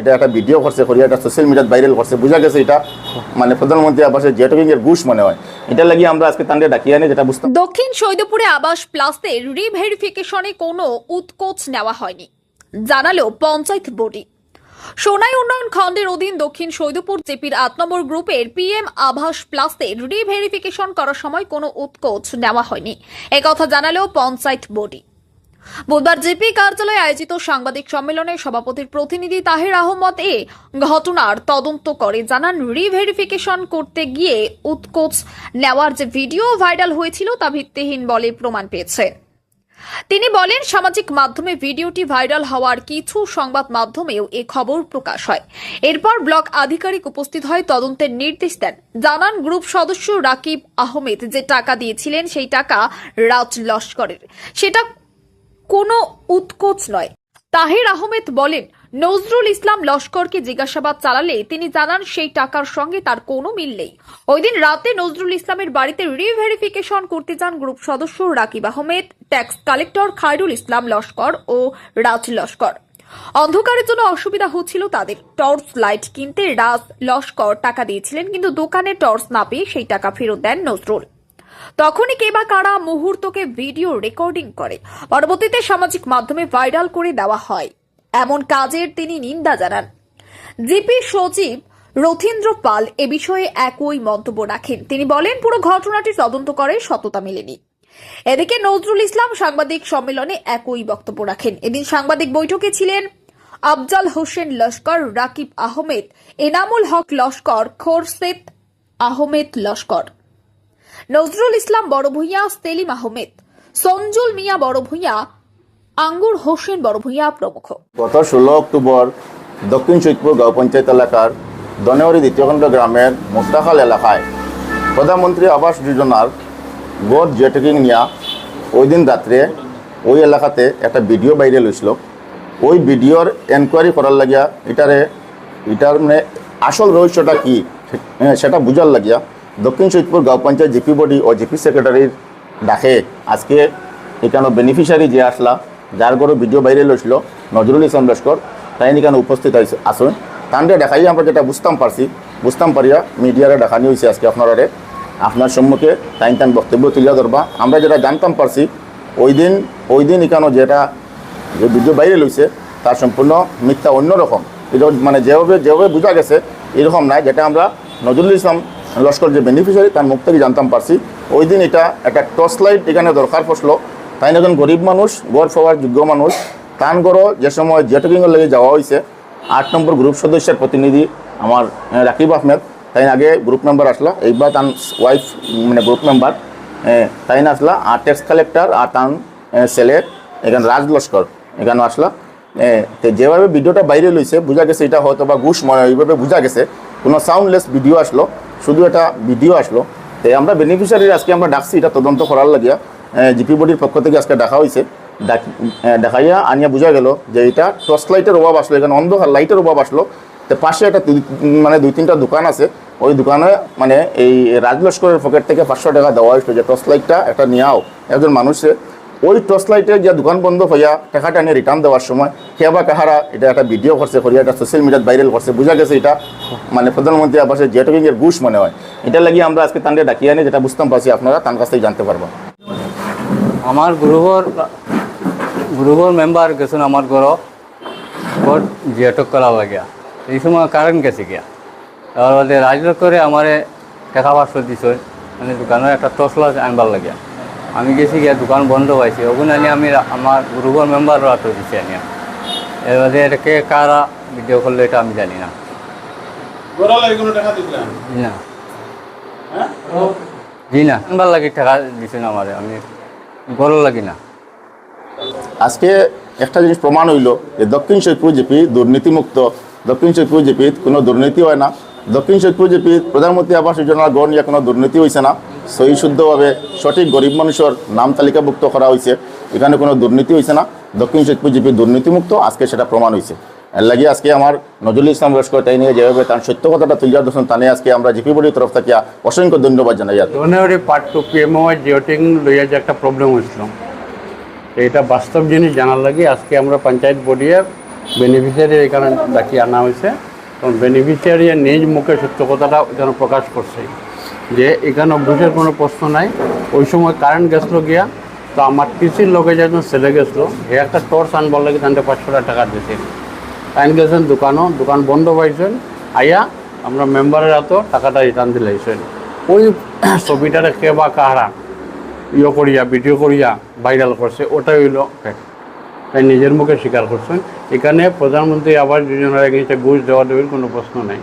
এটা একটা ভিডিও করছে করিয়া, এটা সোশ্যাল মিডিয়াত ভাইরাল করছে, বোঝা গেছে এটা। মানে প্রধানমন্ত্রী আবাসের জেটকিং এর ঘুষ মনে হয়। এটা লাগি আমরা আজকে তান্ডে ডাকিয়ে আনি যেটা বুঝতে দক্ষিণ সৈদপুরে আবাস প্লাসের রিভেরিফিকেশনে কোনো উৎকোচ নেওয়া হয়নি। জানালো পঞ্চায়েত বডি। সোনাই উন্নয়ন খণ্ডের অধীন দক্ষিণ সৈদপুর জেপির আট নম্বর গ্রুপের পিএম আবাস প্লাসের রিভেরিফিকেশন করার সময় কোনো উৎকোচ নেওয়া হয়নি। একথা জানালো পঞ্চায়েত বডি। বুধবার জেপি কার্যালয়ে আয়োজিত সাংবাদিক সম্মেলনে সভাপতির প্রতিনিধি তাহের আহমদ এ ঘটনার তদন্ত করে জানান, রিভেরিফিকেশন করতে গিয়ে উৎকোচ নেওয়ার যে ভিডিও ভাইরাল হয়েছিল তা ভিত্তিহীন বলে প্রমাণ পেয়েছে। তিনি বলেন, সামাজিক মাধ্যমে ভিডিওটি ভাইরাল হওয়ার কিছু সংবাদ মাধ্যমেও এ খবর প্রকাশ হয়। এরপর ব্লক আধিকারিক উপস্থিত হয়, তদন্তের নির্দেশ দেন। জানান, গ্রুপ সদস্য রাকিব আহমেদ যে টাকা দিয়েছিলেন সেই টাকা রাজ লস্করের। সেটা কোনো উৎকোচ নয়। তাহের আহমেদ বলেন, নজরুল ইসলাম লস্করকে জিজ্ঞাসাবাদ চালালে তিনি জানান সেই টাকার সঙ্গে তার কোনো মিল নেই। ওই দিন রাতে নজরুল ইসলামের বাড়িতে রিভেরিফিকেশন করতে যান গ্রুপ সদস্য রাকিব আহমেদ, ট্যাক্স কালেক্টর খায়রুল ইসলাম লস্কর ও রাজ লস্কর। অন্ধকারের জন্য অসুবিধা হচ্ছিল তাদের। টর্চ লাইট কিনতে রাজ লস্কর টাকা দিয়েছিলেন, কিন্তু দোকানে টর্চ না পেয়ে সেই টাকা ফেরত দেন নজরুল। তখনই কে বা কারা মুহূর্তকে ভিডিও রেকর্ডিং করে। পরবর্তীতে সামাজিক মাধ্যমে ভাইরাল করে দেওয়া হয়। এমন কাজের তিনি নিন্দা জানান। জিপি সচিব রথীন্দ্র পাল এ বিষয়ে একই মন্তব্য রাখেন। তিনি বলেন, পুরো ঘটনাটি তদন্ত করে সততা মেলেনি। এদিকে নজরুল ইসলাম সাংবাদিক সম্মেলনে একই বক্তব্য রাখেন। এদিন সাংবাদিক বৈঠকে ছিলেন আফজাল হোসেন লস্কর, রাকিব আহমেদ, এনামুল হক লস্কর, খোরশেদ আহমেদ লস্কর। নজরুল ইসলাম বড় ভূঁইয়া সেলিম আহমেদ। সঞ্জুল মিয়া বড় ভূঁইয়া আঙ্গুর হোসেন বড় ভূঁইয়া প্রমুখ। গত ষোলো অক্টোবর দক্ষিণ সৈদপুর গাঁও পঞ্চায়েত এলাকার দনেওয়ারি দ্বিতীয়খণ্ড গ্রামের মুস্তাখাল এলাকায় প্রধানমন্ত্রী আবাস যোজনার গড় জেটকিং নিয়া ওই দিন রাত্রে ওই এলাকাতে একটা ভিডিও বাইরে লইছিল ওই ভিডিওর এনকোয়ারি করার লাগিয়া এটারে, এটার মানে আসল রহস্যটা কি সেটা বুঝার লাগিয়া দক্ষিণ সৈদপুর গাঁও পঞ্চায়েত জিপি বডি ও জিপি সেক্রেটারির ডাকে। আজকে এখানে বেনিফিশিয়ারি যে আসলা, যার গরু ভিডিও বাইরে লইছিল নজরুল ইসলাম লস্কর, তাই এখানে উপস্থিত আসুন। তান্ডে দেখাই আমরা যেটা বুঝতাম পারছি। বুঝতাম পারিয়া মিডিয়ারে দেখানি হয়েছে আজকে আপনারা আপনার সম্মুখে তাই তান বক্তব্য তুলিয়া ধরবা। আমরা যেটা জানতাম পারছি, ওই দিন ওই দিন এখানে যেটা যে ভিডিও বাইরে লইছে তার সম্পূর্ণ মিথ্যা অন্যরকম। এটা মানে যেভাবে যেভাবে বোঝা গেছে, এরকম নাই। যেটা আমরা নজরুল ইসলাম লস্কর যে বেনিফিশিয়ারি তার মুখ থেকে জানতাম পারছি। ওই দিন এটা একটা টর্চ লাইট এখানে দরকার পড়ল। তাই একজন গরিব মানুষ, গড় পাওয়ার যোগ্য মানুষ তান গড় যে সময় জেটকিংয়ের লেগে যাওয়া হয়েছে আট নম্বর গ্রুপ সদস্যের প্রতিনিধি আমার রাকিব আহমেদ। তাই আগে গ্রুপ মেম্বার আসলা, এইবার তার ওয়াইফ মানে গ্রুপ মেম্বার তাই না আসলা, আর ট্যাক্স কালেক্টর আর তার ছেলে, এখানে রাজ লস্কর, এখানে আসলা। তো যেভাবে ভিডিওটা বাইরে লইছে বোঝা গেছে এটা হয়তো বা ঘুষ মনে এইভাবে বোঝা গেছে। কোনো সাউন্ডলেস ভিডিও আসলো। শুধু একটা ভিডিও আসলো। তাই আমরা বেনিফিশিয়ারি আজকে আমরা ডাকছি, এটা তদন্ত করার লাগিয়া। জিপি বডির পক্ষ থেকে আজকে ডাকা হয়েছে দেখাইয়া আনিয়া বোঝা গেল যে এটা টর্চ লাইটের অভাব আসলো, এখানে অন্ধকার লাইটের অভাব আসলো। তো পাশে একটা মানে দুই তিনটা দোকান আছে। ওই দোকানে মানে এই রাজলস্করের পকেট থেকে পাঁচশো টাকা দেওয়া হয়েছিল যে টর্চ লাইটটা একটা নিয়াও একজন মানুষে ওই টর্চ লাইটে যে দোকান বন্ধ হইয়া টাকাটা নিয়ে রিটার্ন দেওয়ার সময় কে বা কাহারা এটা একটা ভিডিও করছে, করিয়া এটা সোশ্যাল মিডিয়াত ভাইরাল করছে, বোঝা গেছে এটা। মানে প্রধানমন্ত্রী আবাসের জেটকিং এর ঘুষ মনে হয়। এটা লাগিয়ে আমরা আজকে তান্ডে ডাকিয়ে আনি যেটা বুঝতাম পারছি আপনারা, তার কাছ থেকে জানতে পারব। আমার গ্রুপর গ্রুপর মেম্বার গেছেন আমার ঘর ঘর জিয়াটক করা লাগিয়া। এই সময় কারেন্ট গেছে গিয়া। তার বাদে রাজলোক করে আমারে টাকা পাঁচশো দিছে মানে দোকানের একটা টসলা আনবার লাগিয়া। আমি গেছি গিয়া দোকান বন্ধ পাইছি। ওগুন আনি আমি আমার গ্রুপর মেম্বার রাতো দিছি আনিয়া। এর বাদে এটাকে কারা ভিডিও করল এটা আমি জানি না। জি না। হ্যাঁ? জি না। আনবার লাগি টাকা দিছেন আমারে। আমি গরো লাগি না। আজকে একটা জিনিস প্রমাণ হইল যে দক্ষিণ সৈদপুর জিপি দুর্নীতিমুক্ত। দক্ষিণ সৈদপুর জিপিত কোনো দুর্নীতি হয় না। দক্ষিণ সৈদপুর জিপিত প্রধানমন্ত্রী আবাস যোজনার গড় নিয়ে কোনো দুর্নীতি হয়েছে না। সহি শুদ্ধভাবে সঠিক গরিব মানুষের নাম তালিকাভুক্ত করা হয়েছে। এখানে কোনো দুর্নীতি হয়েছে না। দক্ষিণ সৈদপুর জিপি দুর্নীতিমুক্ত, আজকে সেটা প্রমাণ হয়েছে। এর লাগে আজকে আমার নজরুল ইসলাম লস্কর তাই নিয়ে যেভাবে তার সত্য কথাটা তুলিয়া দর্শন তানে আজকে আমরা জিপি বডির তরফ থেকে অসংখ্য ধন্যবাদ জানাই ধনেওয়ারি পার্ট টু পিএমওয়াই জিওটিং লইয়া যে একটা প্রবলেম হয়েছিল। এটা বাস্তব জিনিস জানার লাগে আজকে আমরা পঞ্চায়েত বডিয়ে বেনিফিশিয়ারি এখানে ডাকি আনা হয়েছে। এবং বেনিফিশিয়ারি নিজ মুখে সত্য কথাটা এখানে প্রকাশ করছে। যে এখানে বুঝের কোনো প্রশ্ন নাই। ওই সময় কারেন্ট গেছিল গিয়া, তো আমার টিসির লোকে একজন ছেলে গেছিল হে একটা টর্চ আনবার লাগে তাদের পাঁচশো টাকা দিয়েছে। আইন গেছেন দোকানও, দোকান বন্ধ পাইছেন। আইয়া আমরা মেম্বারের হাতও টাকাটা রিটার্ন দিলাইছেন ওই ছবিটারে কে বা কাহারা ইয়ে করিয়া ভিডিও করিয়া ভাইরাল করছে, ওটাই হইল তাই নিজের মুখে স্বীকার করছেন। এখানে প্রধানমন্ত্রী আবাস যোজনার এগেইনস্টে ঘুষ দেওয়া দেওয়ার কোনো প্রশ্ন নাই।